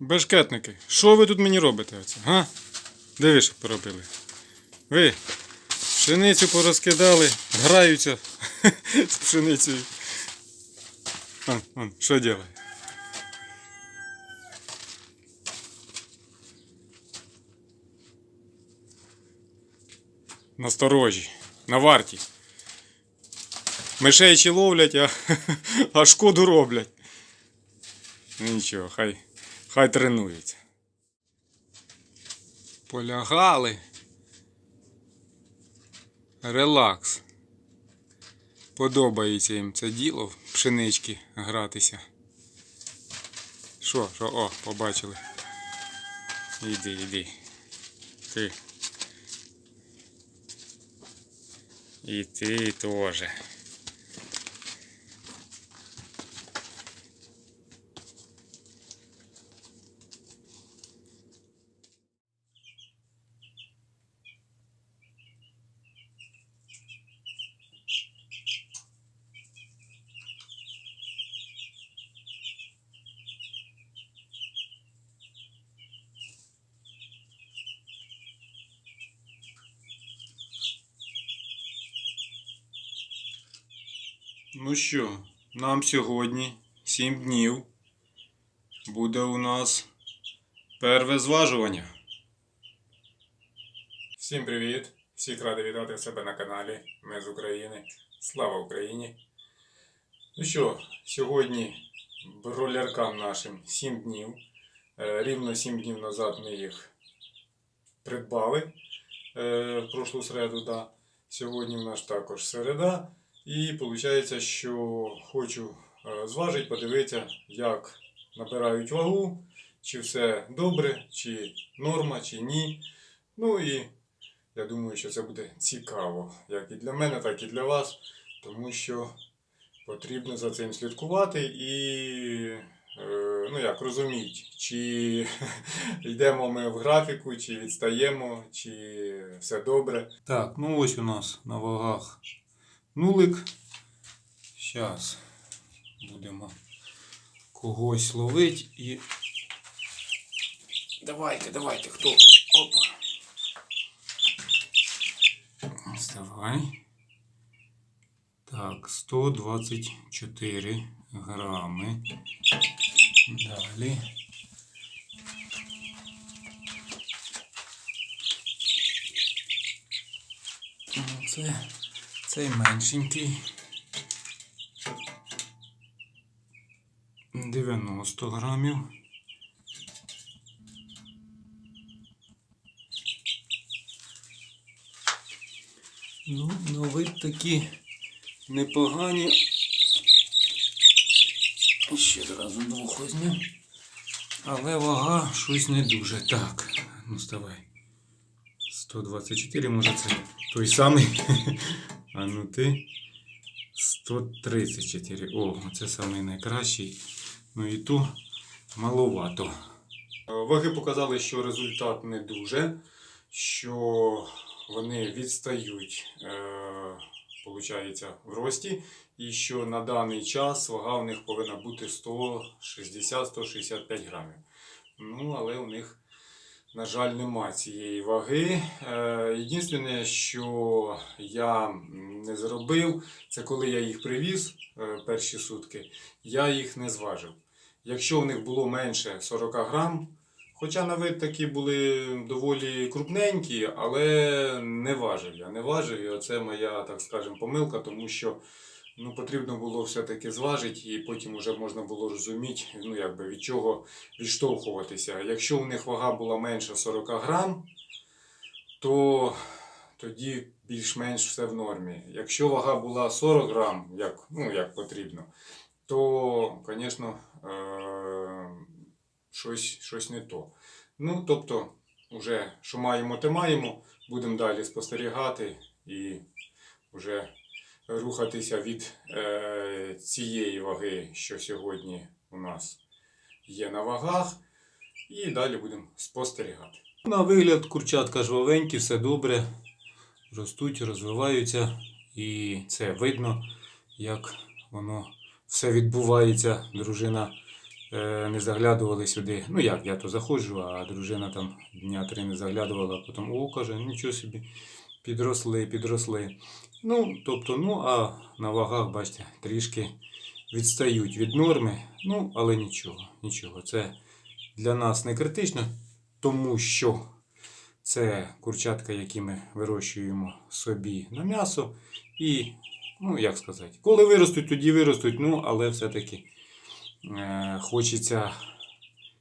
Бешкетники, що ви тут мені робите? Оце, га? Де ви що поробили? Ви пшеницю порозкидали, граються з пшеницею. Он, он, що делає? Насторожі, на варті. Мишей чи ловлять, а, а шкоду роблять. Нічого, хай, хай тренуються. Полягали. Релакс. Подобається їм це діло в пшенички гратися. Що, що, о, побачили. Іди, іди. Ти. І ти теж. Ну що, нам сьогодні 7 днів буде у нас перве зважування. Всім привіт! Всіх радий вітати в себе на каналі. Ми з України. Слава Україні! Ну що, сьогодні броляркам нашим 7 днів. Е, Рівно 7 днів назад ми їх придбали е, в прошлу середу. Да. Сьогодні в нас також середа. І виходить, що хочу е, зважити, подивитися, як набирають вагу, чи все добре, чи норма, чи ні. Ну і я думаю, що це буде цікаво, як і для мене, так і для вас, тому що потрібно за цим слідкувати і е, ну як розуміти, чи йдемо ми в графіку, чи відстаємо, чи все добре. Так, ну ось у нас на вагах нулик. Зараз будемо когось ловити і. Давайте, давайте, хто? Опа. Вставай. Так, 124 грами. Далі. Ну, Це, цей меншенький. 90 грамів. Ну, на вид такі непогані. Ще зразу двох візьмемо. Але вага щось не дуже. Так, ну вставай. 124, може це той самий. А ну ти. 134. О, це самий найкращий. Ну і то маловато. Ваги показали, що результат не дуже, що вони відстають, е, получається, в рості, і що на даний час вага у них повинна бути 160-165 грамів. Ну, але у них, на жаль, нема цієї ваги. Е, Єдине, що я не зробив, це коли я їх привіз е, перші сутки, я їх не зважив. Якщо в них було менше 40 грам, хоча на вид такі були доволі крупненькі, але не важив я. Не важив, і оце моя, так скажемо, помилка, тому що ну, потрібно було все-таки зважити, і потім вже можна було розуміти, ну, якби, від чого відштовхуватися. Якщо у них вага була менше 40 грам, то тоді більш-менш все в нормі. Якщо вага була 40 грам, як, ну, як потрібно, то, звісно, е- щось, щось не то. Ну, тобто, вже що маємо, те маємо, будемо далі спостерігати і вже рухатися від е- цієї ваги, що сьогодні у нас є на вагах, і далі будемо спостерігати. На вигляд курчатка жвавенькі, все добре, ростуть, розвиваються, і це видно, як воно все відбувається. Дружина е, не заглядували сюди. Ну як, я то заходжу, а дружина там дня три не заглядувала, а потім о, каже, нічого собі, підросли, підросли. Ну, тобто, ну, а на вагах, бачите, трішки відстають від норми. Ну, але нічого, нічого. Це для нас не критично, тому що це курчатка, які ми вирощуємо собі на м'ясо. І, ну, як сказати, коли виростуть, тоді виростуть, ну, але все-таки е, хочеться,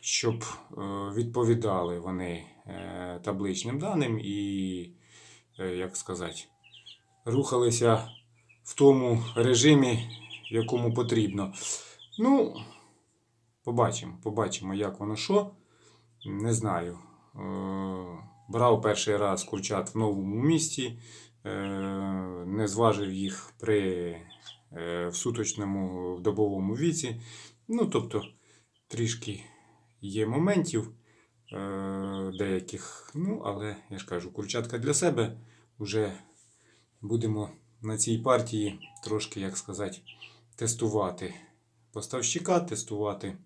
щоб е, відповідали вони е, табличним даним і, е, як сказати, рухалися в тому режимі, якому потрібно. Ну, побачимо, побачимо, як воно що. Не знаю. Е, Брав перший раз курчат в новому місті, е, не зважив їх при е, в суточному в добовому віці. Ну, тобто, трішки є моментів деяких. Ну, але я ж кажу, курчатка для себе вже будемо на цій партії трошки, як сказати, тестувати поставщика, тестувати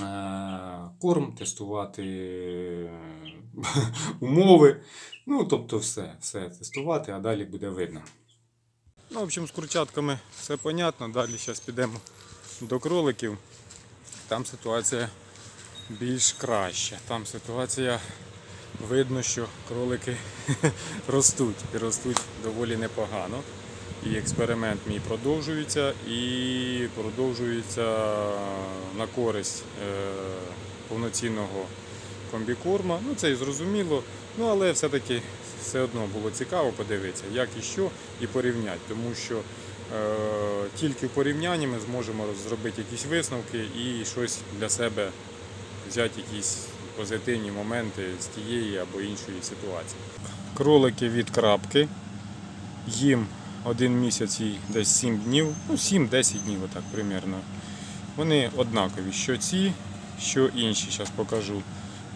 е, корм, тестувати умови. Ну, тобто, все, все тестувати, а далі буде видно. Ну, в общем, з курчатками все понятно. Далі зараз підемо до кроликів. Там ситуація більш краща. Там ситуація видно, що кролики ростуть і ростуть доволі непогано. І експеримент мій продовжується і продовжується на користь е, повноцінного комбікорма. Ну це і зрозуміло. Ну але все-таки все одно було цікаво подивитися, як і що, і порівняти, тому що е, тільки в порівнянні ми зможемо зробити якісь висновки і щось для себе взяти якісь позитивні моменти з тієї або іншої ситуації. Кролики від крапки. Їм один місяць і десь 7 днів, ну 7-10 днів, отак примерно. Вони однакові, що ці, що інші, зараз покажу.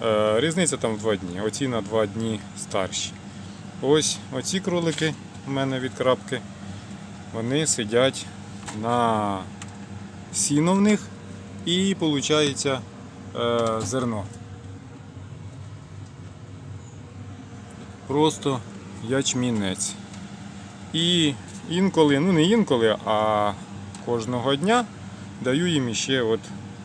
Е, різниця там в 2 дні. Оці на 2 дні старші. Ось оці кролики у мене від крапки. Вони сидять на сіно в них і виходить е, зерно. Просто ячмінець. І інколи, ну не інколи, а кожного дня даю їм іще от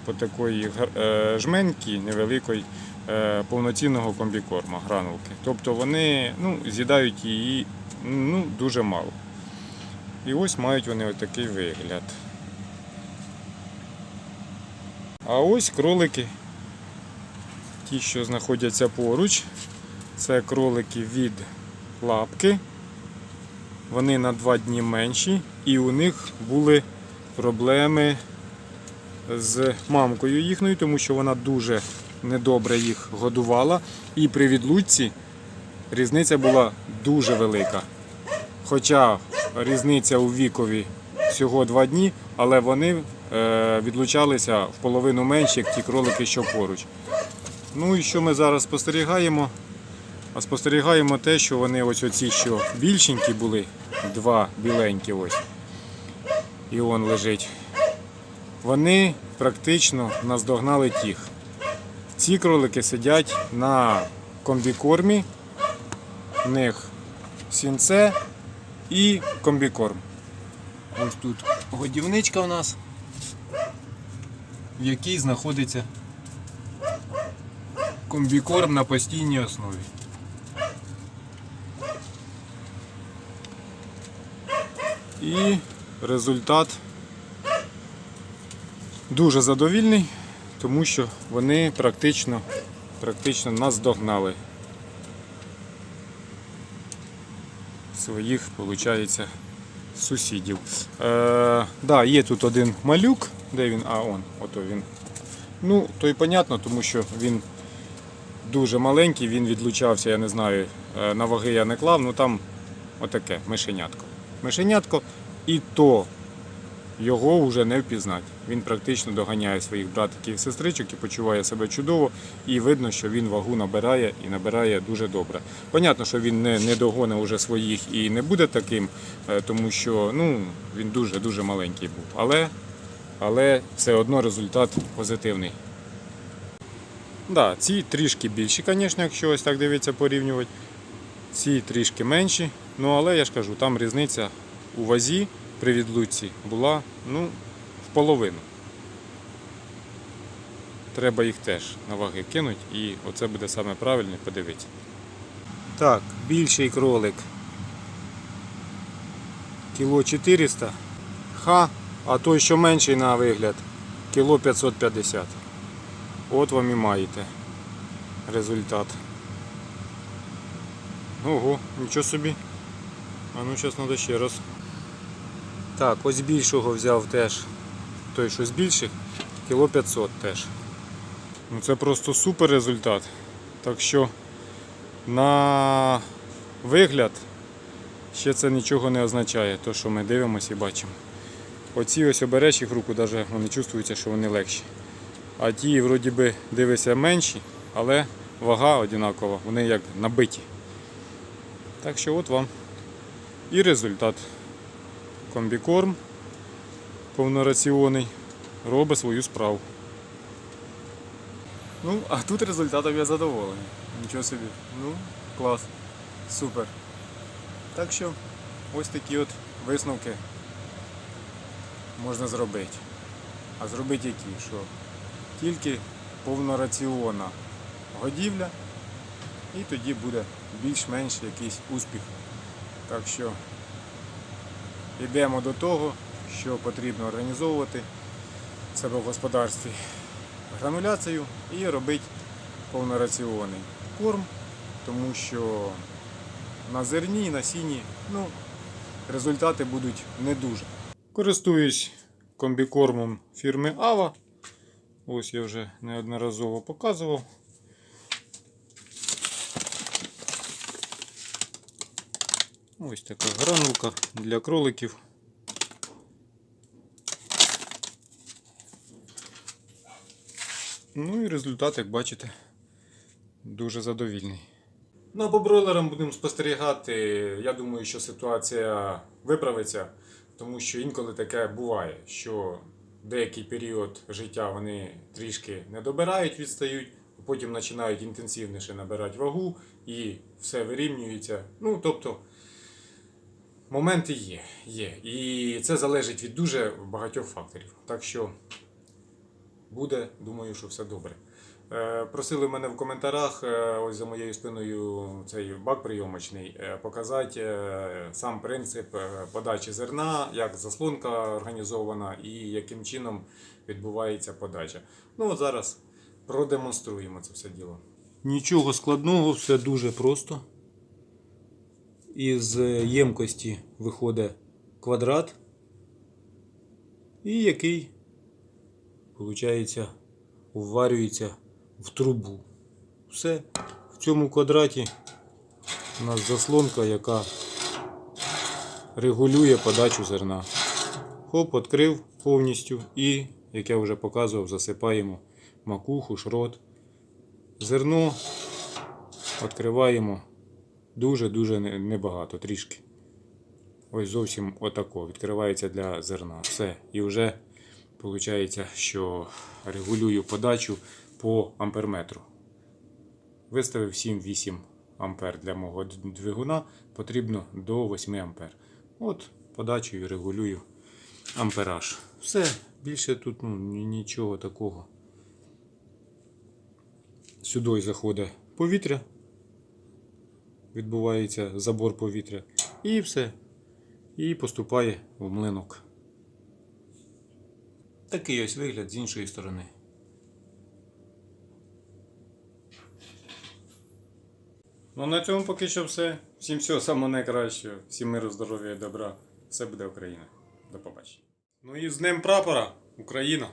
по такої е, жменьки невеликої е, повноцінного комбікорма, гранулки. Тобто вони ну, з'їдають її ну, дуже мало. І ось мають вони отакий вигляд. А ось кролики, ті, що знаходяться поруч, це кролики від лапки. Вони на два дні менші, і у них були проблеми з мамкою їхньою, тому що вона дуже недобре їх годувала. І при відлучці різниця була дуже велика. Хоча різниця у вікові всього два дні, але вони е, відлучалися в половину менше, як ті кролики, що поруч. Ну і що ми зараз спостерігаємо? А спостерігаємо те, що вони ось оці, що більшенькі були, два біленькі ось. І он лежить. Вони практично наздогнали тих. Ці кролики сидять на комбікормі. В них сінце і комбікорм. Ось тут годівничка у нас, в якій знаходиться комбікорм на постійній основі. І результат дуже задовільний, тому що вони практично, практично нас догнали. Своїх, виходить, сусідів. Е, да, є тут один малюк, де він? А, он, ото він. Ну, то й понятно, тому що він дуже маленький, він відлучався, я не знаю, е, на ваги я не клав, ну там отаке мишенятко. Мишенятко, і то його вже не впізнати. Він практично доганяє своїх братиків і сестричок і почуває себе чудово, і видно, що він вагу набирає і набирає дуже добре. Понятно, що він не, не догоне уже своїх і не буде таким, е, тому що ну, він дуже-дуже маленький був. Але але все одно результат позитивний. Да, ці трішки більші, звісно, якщо ось так дивитися порівнювати. Ці трішки менші. Ну але я ж кажу, там різниця у вазі при відлуці була ну, в половину. Треба їх теж на ваги кинути і оце буде саме правильне, подивитися. Так, більший кролик. Кіло 400. Ха, а той, що менший на вигляд, кіло 550. От вам і маєте результат. Ого, нічого собі. А ну зараз треба ще раз. Так, ось більшого взяв теж. Той, що з більших, кіло 500 теж. Ну це просто супер результат. Так що на вигляд ще це нічого не означає, то що ми дивимося і бачимо. Оці ось обереш їх руку, навіть вони чувствуються, що вони легші. А ті, вроді би, дивися менші, але вага одинакова, вони як набиті. Так що от вам і результат. Комбікорм повнораціонний робить свою справу. Ну, а тут результатом я задоволений. Нічого собі. Ну, клас. Супер. Так що ось такі от висновки можна зробити. А зробити які? Що тільки повнораціонна годівля і тоді буде більш-менш якийсь успіх. Так що йдемо до того, що потрібно організовувати себе в господарстві грануляцію і робити повнораціонний корм, тому що на зерні, на сіні ну, результати будуть не дуже. Користуюсь комбікормом фірми Ава. Ось я вже неодноразово показував. Ось така гранулка для кроликів. Ну і результат, як бачите, дуже задовільний. Ну а по бройлерам будемо спостерігати. Я думаю, що ситуація виправиться, тому що інколи таке буває, що деякий період життя вони трішки не добирають, відстають, потім починають інтенсивніше набирати вагу і все вирівнюється. Ну, тобто, моменти є, є. І це залежить від дуже багатьох факторів. Так що буде, думаю, що все добре. Е, Просили мене в коментарях, е, ось за моєю спиною цей бак прийомочний, е, показати сам принцип подачі зерна, як заслонка організована і яким чином відбувається подача. Ну от зараз продемонструємо це все діло. Нічого складного, все дуже просто. Із ємкості виходить квадрат, і який Получається, вварюється в трубу. Все. В цьому квадраті у нас заслонка, яка регулює подачу зерна. Хоп, відкрив повністю і, як я вже показував, засипаємо макуху, шрот. Зерно відкриваємо дуже-дуже небагато, трішки. Ось зовсім отако. Відкривається для зерна. Все. І вже виходить, що регулюю подачу по амперметру. Виставив 7-8 ампер для мого двигуна, потрібно до 8 ампер. От подачею регулюю ампераж. Все, більше тут ну, нічого такого. Сюди заходить повітря, відбувається забор повітря. І все. І поступає в млинок. Такий ось вигляд з іншої сторони. Ну на цьому поки що все. Всім всього самого найкращого. Всім миру, здоров'я і добра. Все буде Україна. До побачення. Ну і з Днем прапора Україна!